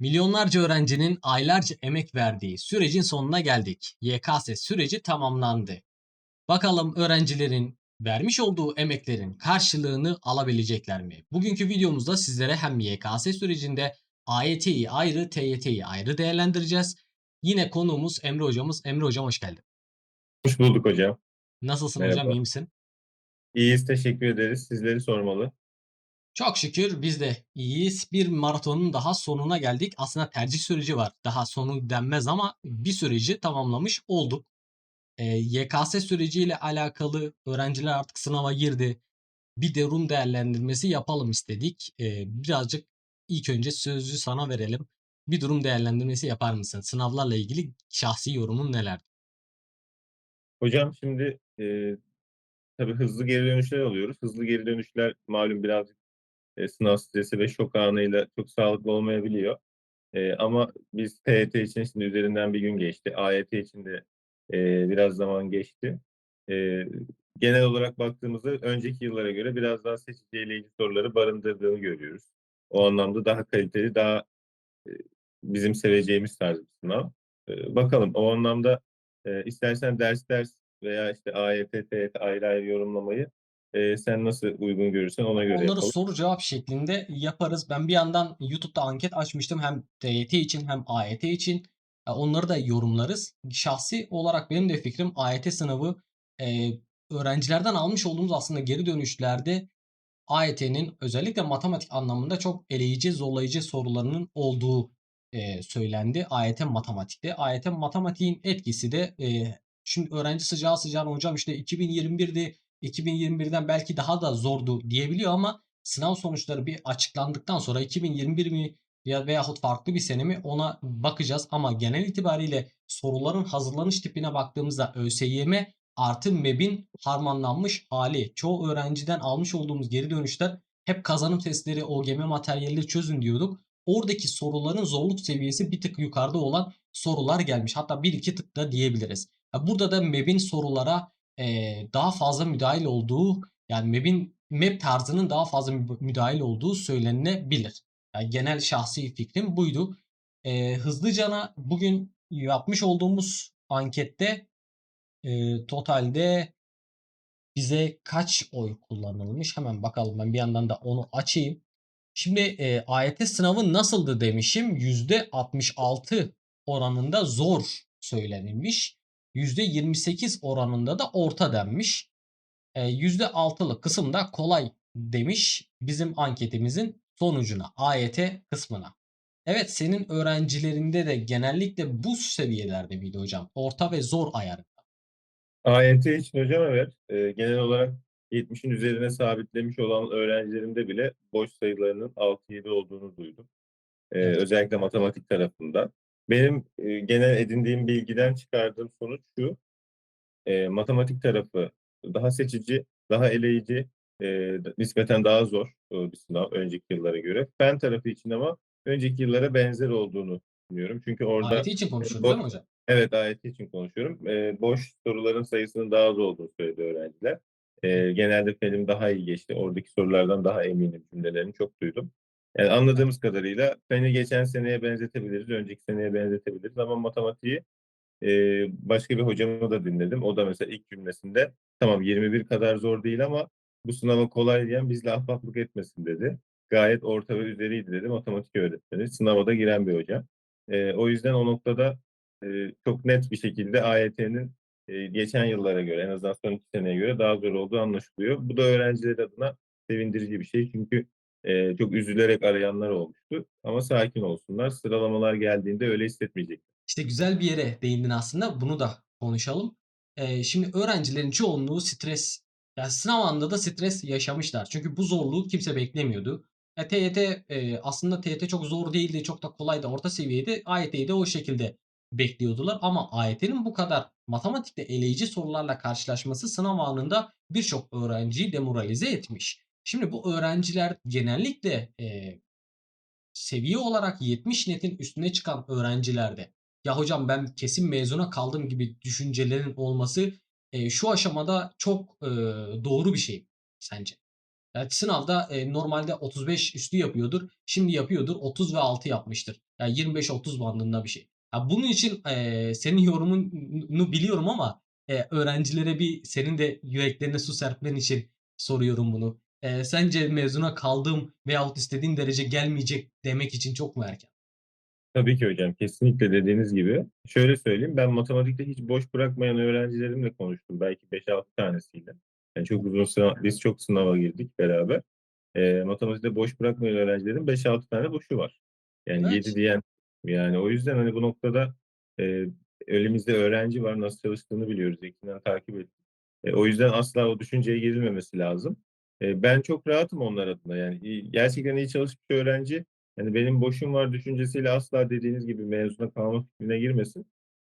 Milyonlarca öğrencinin aylarca emek verdiği sürecin sonuna geldik. YKS süreci tamamlandı. Bakalım öğrencilerin vermiş olduğu emeklerin karşılığını alabilecekler mi? Bugünkü videomuzda sizlere hem YKS sürecinde AYT'yi ayrı, TYT'yi ayrı değerlendireceğiz. Yine konuğumuz Emre hocamız. Emre hocam hoş geldin. Hoş bulduk hocam. Nasılsın Merhaba. hocam? iyi misin? İyiyiz, teşekkür ederiz. Sizleri sormalı. Çok şükür biz de iyiyiz. Bir maratonun daha sonuna geldik. Aslında tercih süreci var. Daha sonu denmez ama bir süreci tamamlamış olduk. Ee, YKS süreciyle alakalı öğrenciler artık sınava girdi. Bir durum değerlendirmesi yapalım istedik. Ee, birazcık ilk önce sözü sana verelim. Bir durum değerlendirmesi yapar mısın? Sınavlarla ilgili şahsi yorumun neler? Hocam şimdi e, tabii hızlı geri dönüşler alıyoruz. Hızlı geri dönüşler malum birazcık e, sınav stresi ve şok anıyla çok sağlıklı olmayabiliyor. E, ama biz TYT için şimdi üzerinden bir gün geçti. AYT için de e, biraz zaman geçti. E, genel olarak baktığımızda önceki yıllara göre biraz daha seçici eleyici soruları barındırdığını görüyoruz. O anlamda daha kaliteli, daha e, bizim seveceğimiz tarz bir sınav. E, bakalım o anlamda e, istersen ders ders veya işte AYT, TYT ayrı ayrı yorumlamayı e, sen nasıl uygun görürsen ona göre Onları yapalım. soru cevap şeklinde yaparız. Ben bir yandan YouTube'da anket açmıştım hem TYT için hem AYT için. Onları da yorumlarız. Şahsi olarak benim de fikrim AYT sınavı e, öğrencilerden almış olduğumuz aslında geri dönüşlerde AYT'nin özellikle matematik anlamında çok eleyici, zorlayıcı sorularının olduğu e, söylendi. AYT matematikte. AYT matematiğin etkisi de e, şimdi öğrenci sıcağı sıcağına hocam işte 2021'de 2021'den belki daha da zordu diyebiliyor ama sınav sonuçları bir açıklandıktan sonra 2021 mi ya veyahut farklı bir sene mi ona bakacağız ama genel itibariyle soruların hazırlanış tipine baktığımızda ÖSYM artı MEB'in harmanlanmış hali. Çoğu öğrenciden almış olduğumuz geri dönüşler hep kazanım testleri, OGM materyalleri çözün diyorduk. Oradaki soruların zorluk seviyesi bir tık yukarıda olan sorular gelmiş. Hatta bir iki tık da diyebiliriz. Burada da MEB'in sorulara daha fazla müdahil olduğu yani MEB'in MEB tarzının daha fazla mü- müdahil olduğu söylenilebilir. Yani genel şahsi fikrim buydu. Eee hızlıcana bugün yapmış olduğumuz ankette eee, totalde bize kaç oy kullanılmış? Hemen bakalım ben bir yandan da onu açayım. Şimdi e, AYT sınavı nasıldı demişim. %66 oranında zor söylenilmiş. %28 oranında da orta denmiş. E, %6'lık kısımda kolay demiş bizim anketimizin sonucuna AYT kısmına. Evet senin öğrencilerinde de genellikle bu seviyelerde miydi hocam? Orta ve zor ayarında. AYT için hocam evet e, genel olarak 70'in üzerine sabitlemiş olan öğrencilerimde bile boş sayılarının 6-7 olduğunu duydum. E, Evet. özellikle matematik tarafından. Benim e, genel edindiğim bilgiden çıkardığım sonuç şu. e, matematik tarafı daha seçici, daha eleyici, e, nispeten daha zor e, bir sınav önceki yıllara göre. Fen tarafı için ama önceki yıllara benzer olduğunu düşünüyorum. Çünkü orada AYT için konuşuyoruz değil mi hocam? Evet, AYT için konuşuyorum. Ee, boş soruların sayısının daha az olduğunu söyledi öğrenciler. Ee, genelde fenim daha iyi geçti. Oradaki sorulardan daha eminim cümlelerini çok duydum. Yani anladığımız kadarıyla feni geçen seneye benzetebiliriz, önceki seneye benzetebiliriz ama matematiği e, başka bir hocamı da dinledim. O da mesela ilk cümlesinde tamam 21 kadar zor değil ama bu sınava kolay diyen bizle ahbaplık etmesin dedi. Gayet orta ve üzeriydi dedi matematik öğretmeni. Sınava da giren bir hocam. Ee, o yüzden o noktada e, çok net bir şekilde AYT'nin e, geçen yıllara göre en azından son iki seneye göre daha zor olduğu anlaşılıyor. Bu da öğrenciler adına sevindirici bir şey çünkü e, çok üzülerek arayanlar olmuştu. Ama sakin olsunlar. Sıralamalar geldiğinde öyle hissetmeyecek. İşte güzel bir yere değindin aslında. Bunu da konuşalım. Ee, şimdi öğrencilerin çoğunluğu stres, yani sınav anında da stres yaşamışlar. Çünkü bu zorluğu kimse beklemiyordu. Ya TYT e, aslında TYT çok zor değildi, çok da kolaydı, orta seviyeydi. AYT'yi de o şekilde bekliyordular. Ama AYT'nin bu kadar matematikte eleyici sorularla karşılaşması sınav anında birçok öğrenciyi demoralize etmiş. Şimdi bu öğrenciler genellikle e, seviye olarak 70 netin üstüne çıkan öğrencilerde ya hocam ben kesin mezuna kaldım gibi düşüncelerin olması e, şu aşamada çok e, doğru bir şey sence? Yani sınavda e, normalde 35 üstü yapıyordur. Şimdi yapıyordur 30 ve 6 yapmıştır. Yani 25-30 bandında bir şey. Ya bunun için e, senin yorumunu biliyorum ama e, öğrencilere bir senin de yüreklerine su serpmen için soruyorum bunu. E, sence mezuna kaldığım veyahut istediğin derece gelmeyecek demek için çok mu erken? Tabii ki hocam. Kesinlikle dediğiniz gibi. Şöyle söyleyeyim. Ben matematikte hiç boş bırakmayan öğrencilerimle konuştum. Belki 5-6 tanesiyle. Yani çok uzun sınav, biz çok sınava girdik beraber. Ee, matematikte boş bırakmayan öğrencilerin 5-6 tane boşu var. Yani Evet. 7 diyen yani o yüzden hani bu noktada e, elimizde öğrenci var. Nasıl çalıştığını biliyoruz. Yakından takip ettik. E, o yüzden asla o düşünceye girilmemesi lazım. Ben çok rahatım onlar adına. Yani gerçekten iyi çalışmış bir öğrenci yani benim boşum var düşüncesiyle asla dediğiniz gibi mezuna kalma fikrine girmesin.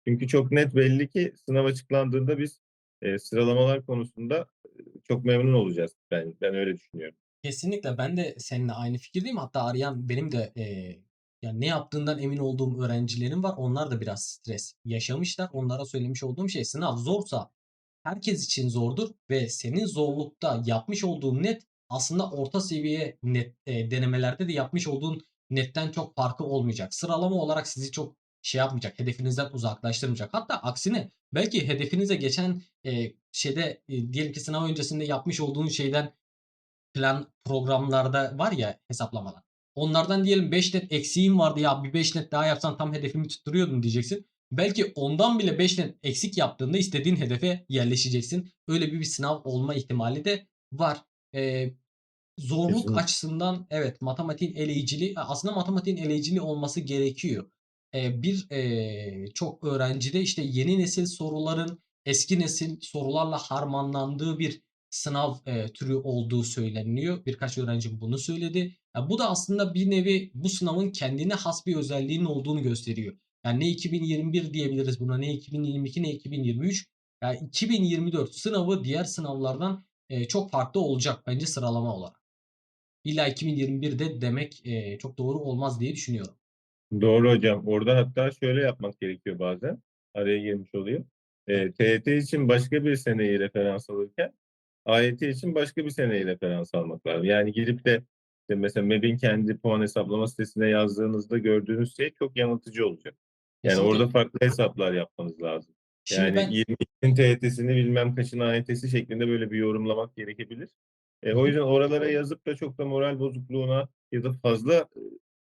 Çünkü çok net belli ki sınav açıklandığında biz e, sıralamalar konusunda çok memnun olacağız. Ben ben öyle düşünüyorum. Kesinlikle ben de seninle aynı fikirdeyim. Hatta arayan benim de e, yani ne yaptığından emin olduğum öğrencilerim var. Onlar da biraz stres yaşamışlar. Onlara söylemiş olduğum şey sınav zorsa herkes için zordur ve senin zorlukta yapmış olduğun net aslında orta seviye net e, denemelerde de yapmış olduğun netten çok farkı olmayacak. Sıralama olarak sizi çok şey yapmayacak, hedefinizden uzaklaştırmayacak. Hatta aksine belki hedefinize geçen e, şeyde e, diyelim ki sınav öncesinde yapmış olduğun şeyden plan programlarda var ya hesaplamalar. Onlardan diyelim 5 net eksiğim vardı ya bir 5 net daha yapsan tam hedefimi tutturuyordum diyeceksin. Belki ondan bile 5 net eksik yaptığında istediğin hedefe yerleşeceksin. Öyle bir, bir sınav olma ihtimali de var. Ee, zorluk Kesinlikle. açısından evet matematiğin eleyiciliği aslında matematiğin eleyiciliği olması gerekiyor. Ee, bir ee, çok öğrencide işte yeni nesil soruların eski nesil sorularla harmanlandığı bir sınav e, türü olduğu söyleniyor. Birkaç öğrenci bunu söyledi. Ya bu da aslında bir nevi bu sınavın kendine has bir özelliğinin olduğunu gösteriyor. Yani ne 2021 diyebiliriz buna, ne 2022 ne 2023. Yani 2024 sınavı diğer sınavlardan e, çok farklı olacak bence sıralama olarak. İlla 2021'de demek e, çok doğru olmaz diye düşünüyorum. Doğru hocam. Orada hatta şöyle yapmak gerekiyor bazen. Araya girmiş olayım. E, TYT için başka bir seneyi referans alırken AYT için başka bir seneyi referans almak lazım. Yani girip de işte mesela MEB'in kendi puan hesaplama sitesine yazdığınızda gördüğünüz şey çok yanıltıcı olacak. Yani Kesinlikle. orada farklı hesaplar yapmanız lazım. Şimdi Yani ben 22'nin TYT'sini bilmem kaçın AYT'si şeklinde böyle bir yorumlamak gerekebilir. E, o yüzden oralara yazıp da çok da moral bozukluğuna ya da fazla e,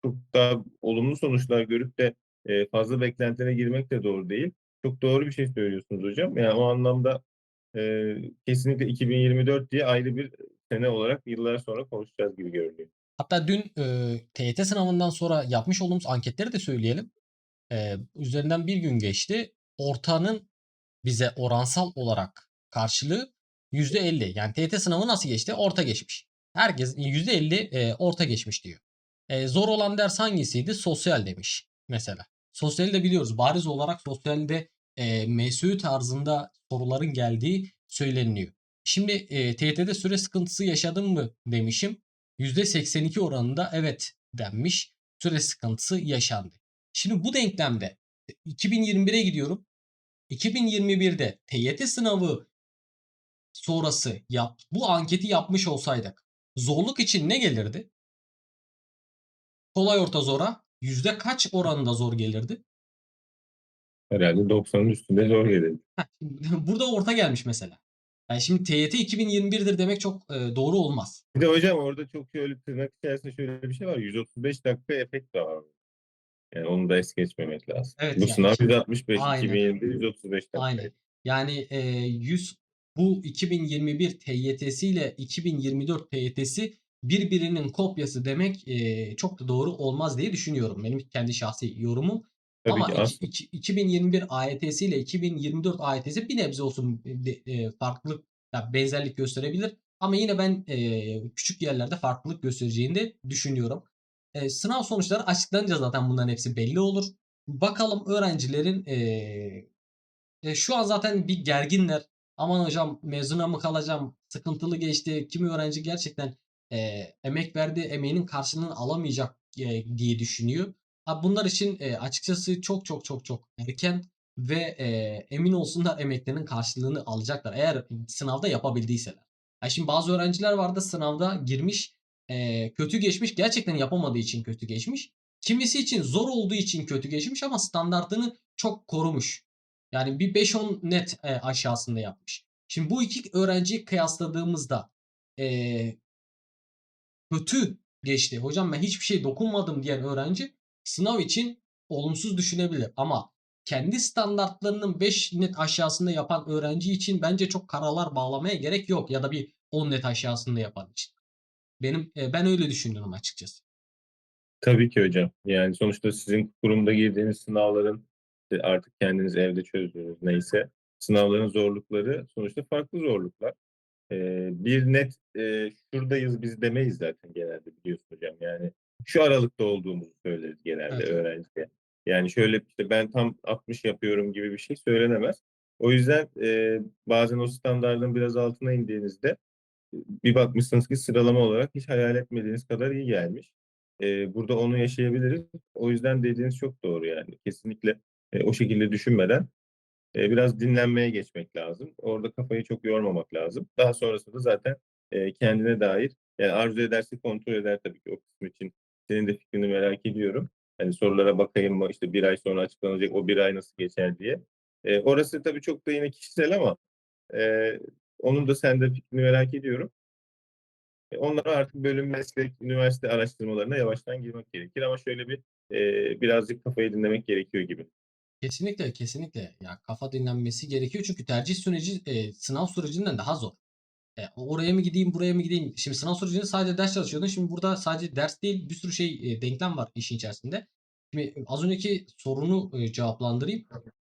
çok daha olumlu sonuçlar görüp de e, fazla beklentilere girmek de doğru değil. Çok doğru bir şey söylüyorsunuz hocam. Yani o anlamda e, kesinlikle 2024 diye ayrı bir sene olarak yıllar sonra konuşacağız gibi görünüyor. Hatta dün e, TYT sınavından sonra yapmış olduğumuz anketleri de söyleyelim. E, üzerinden bir gün geçti. Ortanın bize oransal olarak karşılığı %50. Yani TYT sınavı nasıl geçti? Orta geçmiş. Herkes %50 e, orta geçmiş diyor. E, zor olan ders hangisiydi? Sosyal demiş mesela. Sosyali de biliyoruz. Bariz olarak sosyalde e, MSÜ tarzında soruların geldiği söyleniliyor. Şimdi e, TYT'de süre sıkıntısı yaşadın mı demişim. %82 oranında evet denmiş. Süre sıkıntısı yaşandı. Şimdi bu denklemde 2021'e gidiyorum. 2021'de TYT sınavı sonrası yap, bu anketi yapmış olsaydık zorluk için ne gelirdi? Kolay orta zora yüzde kaç oranında zor gelirdi? Herhalde 90'ın üstünde zor gelir. Heh, Burada orta gelmiş mesela. Yani şimdi TYT 2021'dir demek çok e, doğru olmaz. Bir de hocam orada çok şöyle tırnak içerisinde şöyle bir şey var. 135 dakika efekt de var. Yani onu da es geçmemek lazım. Evet, Bu yani sınav işte- 165, Aynen. 2021 135 dakika. Aynen. Yani e, 100 bu 2021 TYT'si ile 2024 TYT'si birbirinin kopyası demek e, çok da doğru olmaz diye düşünüyorum. Benim kendi şahsi yorumum. Tabii Ama ki iki- iki- 2021 AYT'si ile 2024 AYT'si bir nebze olsun de- e, farklılık, ya benzerlik gösterebilir. Ama yine ben e, küçük yerlerde farklılık göstereceğini de düşünüyorum. E, sınav sonuçları açıklanınca zaten bunların hepsi belli olur. Bakalım öğrencilerin e, e, şu an zaten bir gerginler. Aman hocam mezuna mı kalacağım? Sıkıntılı geçti. Kimi öğrenci gerçekten e, emek verdi, emeğinin karşılığını alamayacak e, diye düşünüyor. Ha, bunlar için e, açıkçası çok çok çok çok erken ve e, emin olsunlar emeklerinin karşılığını alacaklar. Eğer sınavda yapabildiyseler. Ya şimdi bazı öğrenciler vardı sınavda girmiş, eee, kötü geçmiş. Gerçekten yapamadığı için kötü geçmiş. Kimisi için zor olduğu için kötü geçmiş ama standartını çok korumuş. Yani bir 5-10 net, eee, aşağısında yapmış. Şimdi bu 2 öğrenciyi kıyasladığımızda, eee kötü geçti. Hocam ben hiçbir şey dokunmadım diyen öğrenci sınav için olumsuz düşünebilir. Ama kendi standartlarının 5 net aşağısında yapan öğrenci için bence çok karalar bağlamaya gerek yok. Ya da bir 10 net aşağısında yapan için. Benim, eee, ben öyle düşünüyorum açıkçası. Tabii ki hocam. Yani sonuçta sizin kurumda girdiğiniz sınavların, işte artık kendiniz evde çözdüğünüz neyse, sınavların zorlukları sonuçta farklı zorluklar. Eee, bir net, eee, şuradayız biz demeyiz zaten genelde biliyorsun hocam. Yani şu aralıkta olduğumuzu söyleriz genelde Evet. öğrenciye. Yani şöyle işte ben tam 60 yapıyorum gibi bir şey söylenemez. O yüzden, eee, bazen o standardın biraz altına indiğinizde, bir bakmışsınız ki sıralama olarak hiç hayal etmediğiniz kadar iyi gelmiş. Eee, burada onu yaşayabiliriz. O yüzden dediğiniz çok doğru yani. Kesinlikle, eee, o şekilde düşünmeden, eee, biraz dinlenmeye geçmek lazım. Orada kafayı çok yormamak lazım. Daha sonrasında zaten, eee, kendine dair, yani arzu ederse kontrol eder tabii ki o kısım için. Senin de fikrini merak ediyorum. Hani sorulara bakayım mı, işte 1 ay sonra açıklanacak, o 1 ay nasıl geçer diye. Eee, orası tabii çok da yine kişisel ama, eee, onun da sende fikrini merak ediyorum. E, onlara artık bölüm, meslek, üniversite araştırmalarına yavaştan girmek gerekir ama şöyle bir, eee, birazcık kafayı dinlemek gerekiyor gibi. Kesinlikle, kesinlikle. Ya kafa dinlenmesi gerekiyor çünkü tercih süreci, eee, sınav sürecinden daha zor. Eee, oraya mı gideyim, buraya mı gideyim? Şimdi sınav sürecinde sadece ders çalışıyordun. Şimdi burada sadece ders değil, bir sürü şey, eee, denklem var işin içerisinde. Şimdi az önceki sorunu, eee, cevaplandırayım.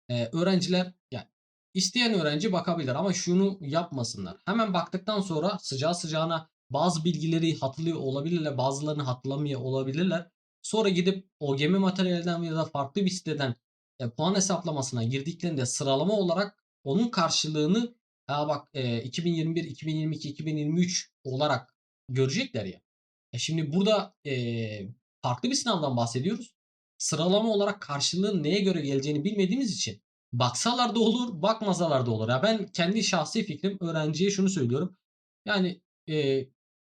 Eee, öğrenciler yani isteyen öğrenci bakabilir ama şunu yapmasınlar. Hemen baktıktan sonra sıcağı sıcağına bazı bilgileri hatırlıyor olabilirler, bazılarını hatırlamıyor olabilirler. Sonra gidip OGM materyalinden ya da farklı bir siteden, eee, puan hesaplamasına girdiklerinde sıralama olarak onun karşılığını, "A, bak, eee, 2021, 2022, 2023 olarak görecekler ya." E, şimdi burada, eee, farklı bir sınavdan bahsediyoruz. Sıralama olarak karşılığın neye göre geleceğini bilmediğimiz için baksalar da olur, bakmasalar da olur. Ya ben kendi şahsi fikrim öğrenciye şunu söylüyorum. Yani, eee,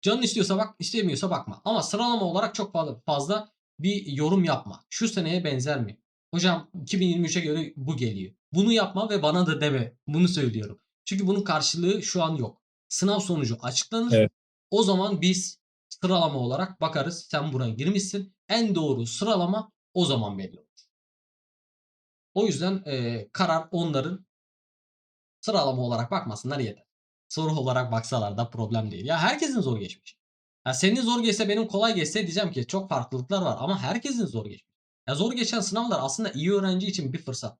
canın istiyorsa bak, istemiyorsa bakma. Ama sıralama olarak çok fazla fazla bir yorum yapma. Şu seneye benzer mi? Hocam 2023'e göre bu geliyor. Bunu yapma ve bana da deme. Bunu söylüyorum. Çünkü bunun karşılığı şu an yok. Sınav sonucu açıklanır. Evet. O zaman biz sıralama olarak bakarız. Sen buraya girmişsin. En doğru sıralama o zaman belli olur. O yüzden, eee, karar onların. Sıralama olarak bakmasınlar yeter. Soru olarak baksalar da problem değil. Ya herkesin zor geçmiş. Ya senin zor geçse benim kolay geçse diyeceğim ki çok farklılıklar var ama herkesin zor geçmiş. Ya zor geçen sınavlar aslında iyi öğrenci için bir fırsat.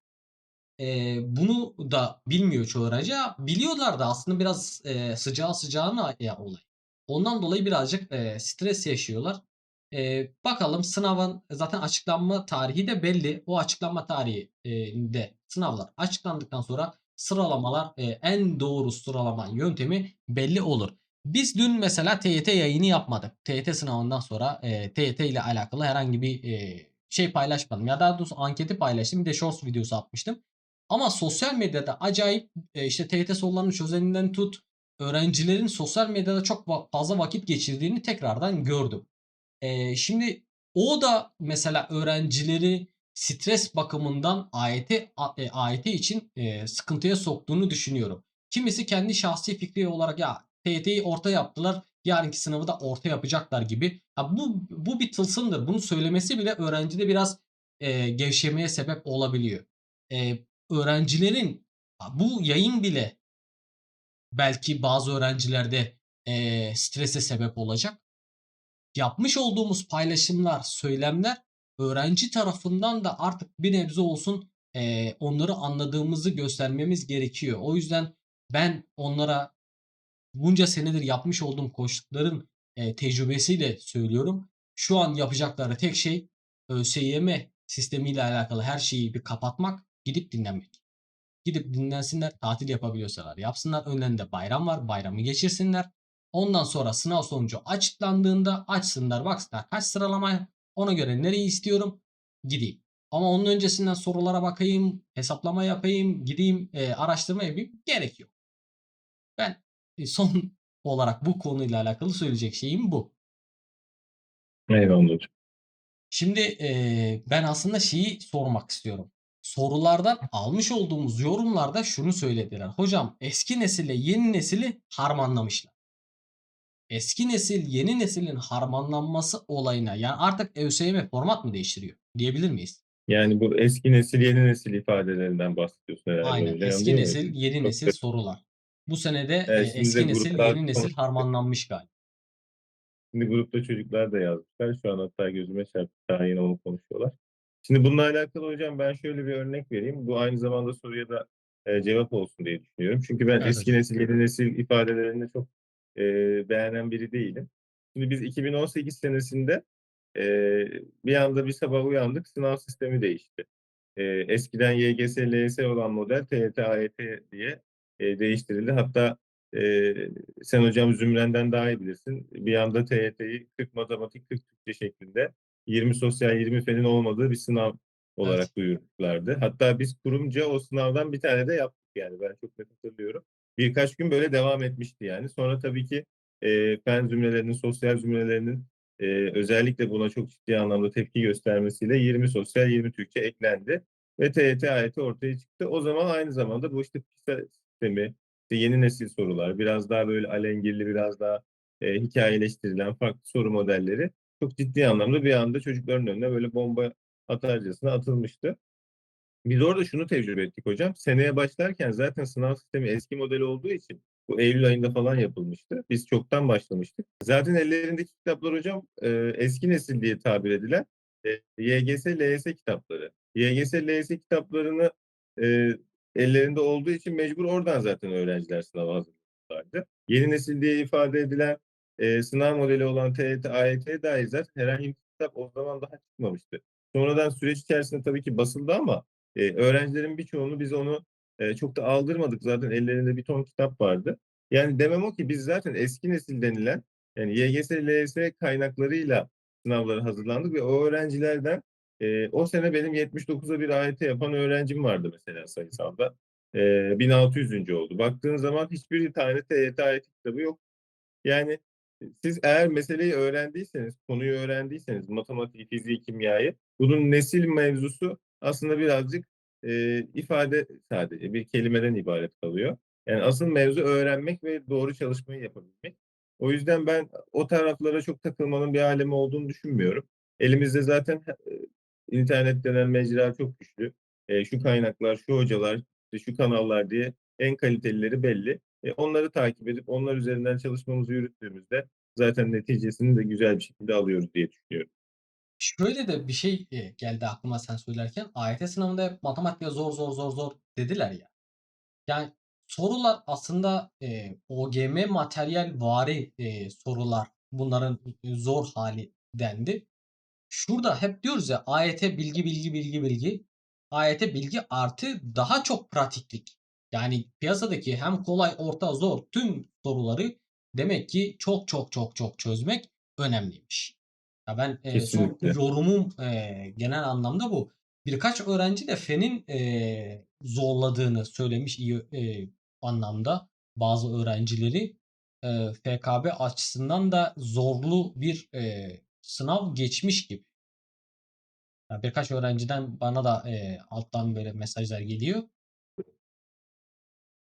Eee, bunu da bilmiyor çoğu öğrenci. Biliyorlar da aslında biraz, eee, sıcağı sıcağına ya olay. Ondan dolayı birazcık, eee, stres yaşıyorlar. Eee, bakalım sınavın zaten açıklanma tarihi de belli. O açıklanma tarihi eee, de sınavlar açıklandıktan sonra sıralamalar, eee, en doğru sıralama yöntemi belli olur. Biz dün mesela TYT yayını yapmadık. TYT sınavından sonra, eee, TYT ile alakalı herhangi bir, eee, şey paylaşmadım. Ya daha doğrusu anketi paylaştım. Bir de shorts videosu atmıştım. Ama sosyal medyada acayip, eee, işte TYT sorularını çözeninden tut, öğrencilerin sosyal medyada çok fazla vakit geçirdiğini tekrardan gördüm. Eee, şimdi o da mesela öğrencileri stres bakımından AYT eee, AYT için, eee, sıkıntıya soktuğunu düşünüyorum. Kimisi kendi şahsi fikri olarak ya TYT'yi orta yaptılar, yarınki sınavı da orta yapacaklar gibi. Ha bu bu bir tılsımdır. Bunu söylemesi bile öğrencide biraz, eee, gevşemeye sebep olabiliyor. Eee, öğrencilerin bu yayın bile belki bazı öğrencilerde, eee, strese sebep olacak. Yapmış olduğumuz paylaşımlar, söylemler öğrenci tarafından da artık bir nebze olsun, eee, onları anladığımızı göstermemiz gerekiyor. O yüzden ben onlara bunca senedir yapmış olduğum koçlukların, eee, tecrübesiyle söylüyorum. Şu an yapacakları tek şey ÖSYM sistemiyle alakalı her şeyi bir kapatmak, gidip dinlenmek. Gidip dinlensinler, tatil yapabiliyorsalar yapsınlar. Önlerinde bayram var, bayramı geçirsinler. Ondan sonra sınav sonucu açıklandığında açsınlar, baksınlar kaç sıralama, ona göre nereyi istiyorum, gideyim. Ama onun öncesinden sorulara bakayım, hesaplama yapayım, gideyim, eee, araştırma yapayım, gerek yok. Ben, eee, son olarak bu konuyla alakalı söyleyecek şeyim bu. Eyvallah hocam. Şimdi, eee, ben aslında şeyi sormak istiyorum. Sorulardan almış olduğumuz yorumlarda şunu söylediler. Hocam eski nesille yeni nesili harmanlamışlar. Eski nesil yeni neslin harmanlanması olayına yani artık ÖSYM format mı değiştiriyor diyebilir miyiz? Yani bu eski nesil yeni nesil ifadelerinden bahsediyorsun herhâlde Aynen. hocam, Eski mi? nesil, yeni Çok nesil sorular. Bu sene de, Evet, eee, şimdi de eski nesil, grupta yeni nesil harmanlanmış galiba. Şimdi grupta çocuklar da yazmışlar. Şu an hatta gözüme çarptı. Daha yeni onu konuşuyorlar. Şimdi bununla alakalı hocam ben şöyle bir örnek vereyim. Bu aynı zamanda soruya da, eee, cevap olsun diye düşünüyorum. Çünkü ben Evet eski hocam. nesil, yeni nesil ifadelerini çok, eee, beğenen biri değilim. Şimdi biz 2018 senesinde, eee, bir anda bir sabah uyandık, sınav sistemi değişti. Eee, eskiden YGS, LYS olan model TYT, AYT diye, eee, değiştirildi. Hatta, eee, sen hocam Zümren'den daha iyi bilirsin. Bir anda TYT'yi 40 matematik, 40 Türkçe şeklinde 20 sosyal, 20 fenin olmadığı bir sınav Evet. olarak duyurmuşlardı. Hatta biz kurumca o sınavdan bir tane de yaptık yani. Ben çok net hatırlıyorum. Birkaç gün böyle devam etmişti yani. Sonra tabii ki, eee, fen zümrelerinin, sosyal zümrelerinin, eee, özellikle buna çok ciddi anlamda tepki göstermesiyle 20 sosyal, 20 Türkçe eklendi ve TYT, AYT ortaya çıktı. O zaman aynı zamanda bu işte PISA sistemi, işte yeni nesil sorular, biraz daha böyle alengirli, biraz daha, eee, hikâyeleştirilen farklı soru modelleri çok ciddi anlamda bir anda çocukların önüne böyle bomba atarcasına atılmıştı. Biz orada şunu tecrübe ettik hocam. Seneye başlarken zaten sınav sistemi eski model olduğu için bu eylül ayında falan yapılmıştı. Biz çoktan başlamıştık. Zaten ellerindeki kitaplar hocam, eee, eski nesil diye tabir edilen, eee, YGS, LYS kitapları. YGS, LYS kitaplarını, eee, ellerinde olduğu için mecbur oradan zaten öğrenciler sınava hazırlanıyorlardı. Yeni nesil diye ifade edilen, eee, sınav modeli olan TYT, AYT'ye dair zaten herhangi bir kitap o zaman daha çıkmamıştı. Sonradan süreç içerisinde tabii ki basıldı ama, eee, öğrencilerin birçoğunu biz onu, eee, çok da aldırmadık. Zaten ellerinde bir ton kitap vardı. Yani demem o ki biz zaten eski nesil denilen yani YGS, LYS kaynaklarıyla sınavlara hazırlandık ve o öğrencilerden, eee, o sene benim 79'a 1 AYT yapan öğrencim vardı mesela sayısalda. Eee, 1600'üncü oldu. Baktığın zaman hiçbir tane TYT, AYT kitabı yok. Yani siz eğer meseleyi öğrendiyseniz, konuyu öğrendiyseniz, matematiği, fiziği, kimyayı, bunun nesil mevzusu aslında birazcık, eee, ifade sadece, bir kelimeden ibaret kalıyor. Yani asıl mevzu öğrenmek ve doğru çalışmayı yapabilmek. O yüzden ben o taraflara çok takılmanın bir alemi olduğunu düşünmüyorum. Elimizde zaten eee, internet denen mecra çok güçlü. Eee, şu kaynaklar, şu hocalar, şu kanallar diye en kalitelileri belli. E, onları takip edip onlar üzerinden çalışmamızı yürüttüğümüzde zaten neticesini de güzel bir şekilde alıyoruz diye düşünüyorum. Şöyle de bir şey, geldi aklıma sen söylerken. AYT sınavında hep matematikte zor, zor, zor, zor dediler ya. Yani sorular aslında, eee, OGM materyalvari, eee, sorular. Bunların zor hâli dendi. Şurada hep diyoruz ya AYT bilgi, bilgi, bilgi, bilgi. AYT bilgi artı daha çok pratiklik. Yani piyasadaki hem kolay, orta, zor tüm soruları demek ki çok, çok, çok, çok çözmek önemliymiş. Ya ben, eee, son yorumum, eee, genel anlamda bu. Birkaç öğrenci de fenin, eee, zorladığını söylemiş iyi, eee, anlamda bazı öğrencileri. Eee, FKB açısından da zorlu bir, eee, sınav geçmiş gibi. Ya birkaç öğrenciden bana da, eee, alttan böyle mesajlar geliyor.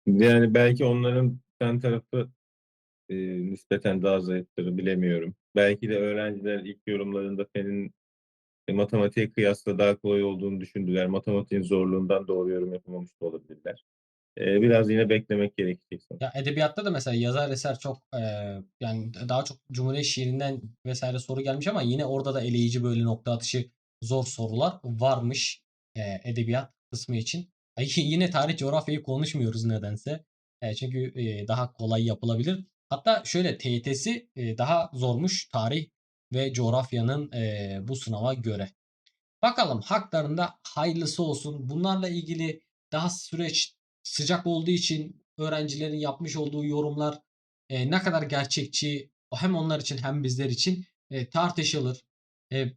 Yani belki onların fen tarafı, eee, nispeten daha zayıftır, bilemiyorum. Belki de öğrenciler ilk yorumlarında fenin, eee, matematiğe kıyasla daha kolay olduğunu düşündüler. Matematiğin zorluğundan doğru yorum yapamamış da olabilirler. Eee, biraz yine beklemek gerekecek. Ya edebiyatta da mesela yazar eser çok, eee, yani daha çok Cumhuriyet şiirinden vs. soru gelmiş ama yine orada da eleyici böyle nokta atışı zor sorular varmış, eee, edebiyat kısmı için. Ay yine tarih, coğrafyayı konuşmuyoruz nedense. Eee, çünkü, eee, daha kolay yapılabilir. Hatta şöyle TYT'si, eee, daha zormuş tarih ve coğrafyanın, eee, bu sınava göre. Bakalım haklarında hayırlısı olsun. Bunlarla ilgili daha süreç sıcak olduğu için öğrencilerin yapmış olduğu yorumlar, eee, ne kadar gerçekçi hem onlar için hem bizler için, tartışılır.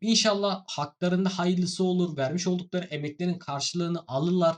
İnşallah haklarında hayırlısı olur. Vermiş oldukları emeklerin karşılığını alırlar.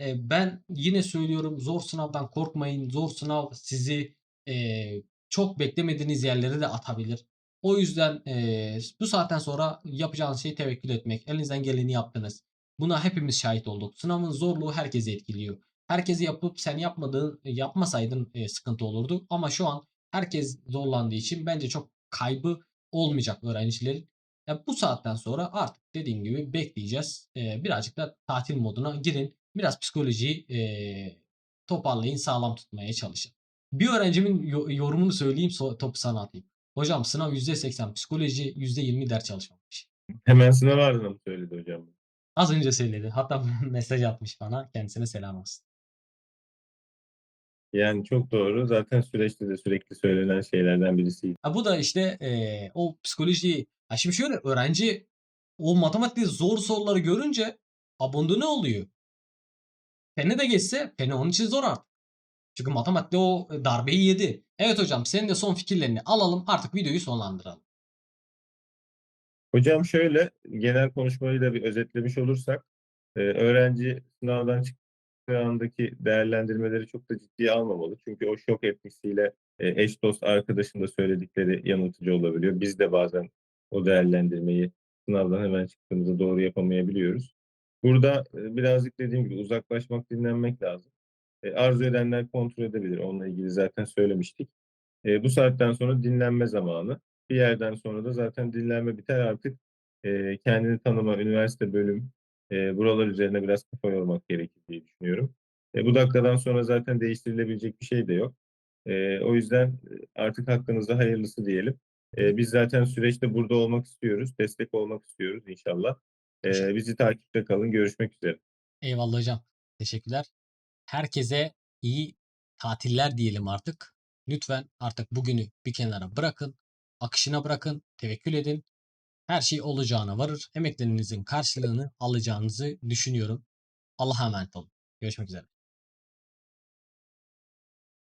Ben yine söylüyorum zor sınavdan korkmayın. Zor sınav sizi, eee, çok beklemediğiniz yerlere de atabilir. O yüzden eee, bu saatten sonra yapacağınız şey tevekkül etmek. Elinizden geleni yaptınız. Buna hepimiz şahit olduk. Sınavın zorluğu herkesi etkiliyor. Herkesi yapıp sen yapmadığın, yapmasaydın eee, sıkıntı olurdu. Ama şu an herkes zorlandığı için bence çok kaybı olmayacak öğrencilerin. Ya bu saatten sonra artık dediğim gibi bekleyeceğiz. Eee, birazcık da tatil moduna girin. Biraz psikolojiyi eee, toparlayın, sağlam tutmaya çalışın. Bir öğrencimin yo- yorumunu söyleyeyim, topu sana atayım. Hocam sınav %80 psikoloji, %20 ders çalışmamış. Hemen sınav ardına mı söyledi hocam? Az önce söyledi. Hatta mesaj atmış bana. Kendisine selam olsun. Yani çok doğru. Zaten süreçte de sürekli söylenen şeylerden birisiydi. Ha, bu da işte eee, o psikolojiyi. Ha, şimdi şöyle öğrenci o matematikte zor soruları görünce abonde ne oluyor? Fene de geçse fene onun için zor artık. Çünkü matematikte o darbeyi yedi. Evet hocam senin de son fikirlerini alalım artık videoyu sonlandıralım. Hocam şöyle genel konuşmayı da bir özetlemiş olursak e, öğrenci sınavdan çıktığı andaki değerlendirmeleri çok da ciddiye almamalı. Çünkü o şok etkisiyle e, eş dost arkadaşın da söyledikleri yanıltıcı olabiliyor. Biz de bazen o değerlendirmeyi sınavdan hemen çıktığımızda doğru yapamayabiliyoruz. Burada e, birazcık dediğim gibi uzaklaşmak, dinlenmek lazım. E, arzu edenler kontrol edebilir. Onunla ilgili zaten söylemiştik. E, bu saatten sonra dinlenme zamanı. Bir yerden sonra da zaten dinlenme biter artık. E, kendini tanıma, üniversite bölüm, e, buralar üzerine biraz kafa yormak gerekir diye düşünüyorum. E, bu dakikadan sonra zaten değiştirilebilecek bir şey de yok. E, o yüzden e, artık hakkınızda hayırlısı diyelim. E, biz zaten süreçte burada olmak istiyoruz, destek olmak istiyoruz inşallah. E, bizi takipte kalın, görüşmek üzere. Eyvallah hocam. Teşekkürler. Herkese iyi tatiller diyelim artık. Lütfen artık bugünü bir kenara bırakın. Akışına bırakın. Tevekkül edin. Her şey olacağına varır. Emeklerinizin karşılığını alacağınızı düşünüyorum. Allah'a emanet olun. Görüşmek üzere.